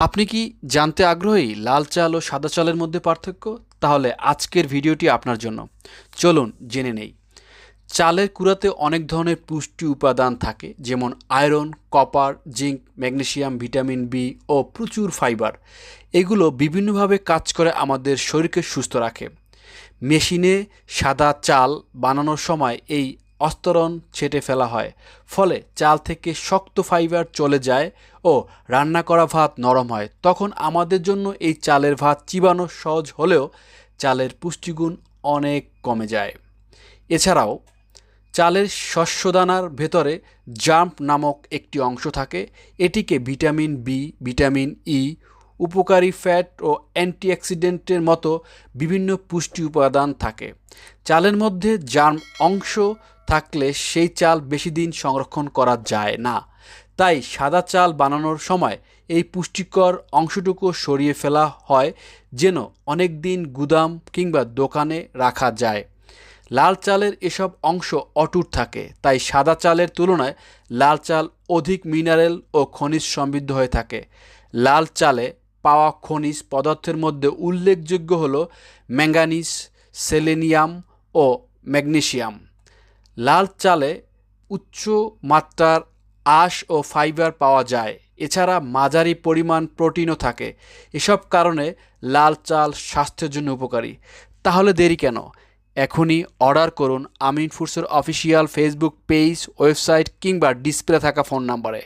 আপনি কি জানতে আগ্রহী লাল চাল ও সাদা চালের মধ্যে পার্থক্য? তাহলে আজকের ভিডিওটি আপনার জন্য। চলুন জেনে নেই। চালের কুড়াতে অনেক ধরনের পুষ্টি উপাদান থাকে, যেমন iron, copper, zinc, magnesium, vitamin B ও প্রচুর ফাইবার। এগুলো বিভিন্নভাবে কাজ করে আমাদের শরীরকে সুস্থ রাখে। মেশিনে সাদা চাল বানানোর সময় এই অস্তরণ ছেটে ফেলা হয়, ফলে চাল থেকে শক্ত ফাইবার চলে যায় ও রান্না করা ভাত নরম হয়। তখন আমাদের জন্য এই চালের ভাত চিবানো সহজ হলেও চালের পুষ্টিগুণ অনেক কমে যায়। এছাড়াও, চালের শস্যদানার ভেতরে জাম্প নামক একটি অংশ থাকে। এটিকে ভিটামিন বি ভিটামিন ই উপকারী ফ্যাট ও অ্যান্টিঅক্সিডেন্টের মতো বিভিন্ন পুষ্টি উপাদান থাকে। চালের মধ্যে জার্ম অংশ থাকলে সেই চাল বেশি দিন সংরক্ষণ করা যায় না। তাই সাদা চাল বানানোর সময় এই পুষ্টিকর অংশটুকু সরিয়ে ফেলা হয় যেন অনেক দিন গুদাম কিংবা দোকানে রাখা যায়। লাল চালের এসব অংশ অটুট থাকে, তাই সাদা চালের তুলনায় লাল চাল অধিক মিনারেল ও খনিজ সমৃদ্ধ হয়ে থাকে। লাল চালে পাওয়া খনিজ পদার্থের মধ্যে উল্লেখযোগ্য হল ম্যাঙ্গানিস সেলেনিয়াম ও ম্যাগনেসিয়াম। লাল চালে উচ্চ মাত্রার আঁশ ও ফাইবার পাওয়া যায়। এছাড়া মাঝারি পরিমাণ প্রোটিনও থাকে। এসব কারণে লাল চাল স্বাস্থ্যের জন্য উপকারী। তাহলে দেরি কেন? এখনই অর্ডার করুন আমিন ফুডসের অফিসিয়াল ফেসবুক পেজ, ওয়েবসাইট কিংবা ডিসপ্লে থাকা ফোন নাম্বারে।